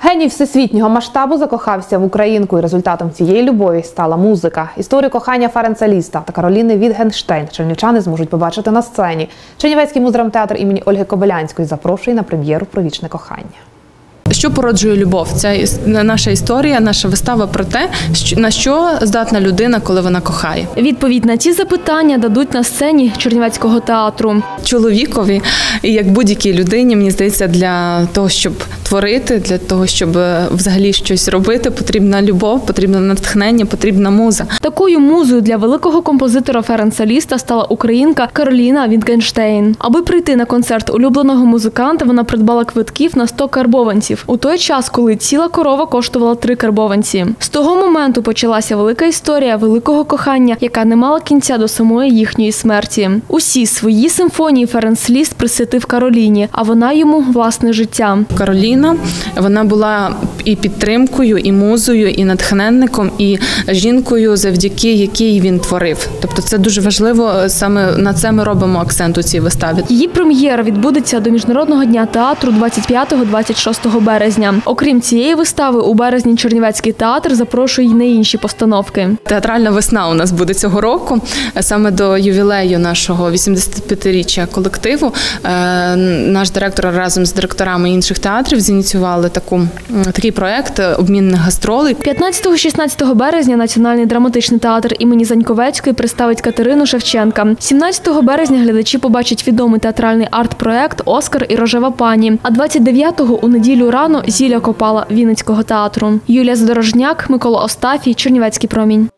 Геній всесвітнього масштабу закохався в українку, і результатом цієї любові стала музика. Історію кохання Ференца Ліста та Кароліни Відгенштейн чернівчани зможуть побачити на сцені. Чернівецький муздрамтеатр імені Ольги Кобилянської запрошує на прем'єру про вічне кохання. Що породжує любов? Ця іс- наша історія, наша вистава про те, на що здатна людина, коли вона кохає. Відповідь на ці запитання дадуть на сцені Чернівецького театру. Чоловікові, і як будь-якій людині, мені здається, для того, щоб творити, для того, щоб е, взагалі щось робити, потрібна любов, потрібне натхнення, потрібна муза. Такою музою для великого композитора Ференца Ліста стала українка Кароліна Вінгенштейн. Аби прийти на концерт улюбленого музиканта, вона придбала квитків на 100 карбованців у той час, коли ціла корова коштувала 3 карбованці. З того моменту почалася велика історія великого кохання, яка не мала кінця до самої їхньої смерті. Усі свої симфонії Ференц Ліст присвятив Кароліні, а вона йому власне життя. Кароліна вона була і підтримкою, і музою, і натхненником, і жінкою, завдяки якій він творив. Тобто, це дуже важливо. е, Саме на це ми робимо акцент у цій виставі. Її прем'єра відбудеться до міжнародного дня театру 25-26 березня. Окрім цієї вистави, у березні Чернівецький театр запрошує й на інші постановки. Театральна весна у нас буде цього року. Е, Саме до ювілею нашого 85-річчя колективу. е, Наш директор разом з директорами інших театрів зініціювали таку такий проект е, обмінних гастролей. 15-16 березня Національний драматичний театр імені Заньковецької представить Катерину Шевченка. 17 березня глядачі побачать відомий театральний арт-проект Оскар і рожева пані. А 29-го у неділю рано Зіля Копала Вінницького театру. Юлія Задорожняк, Микола Остафій, Чернівецький промінь.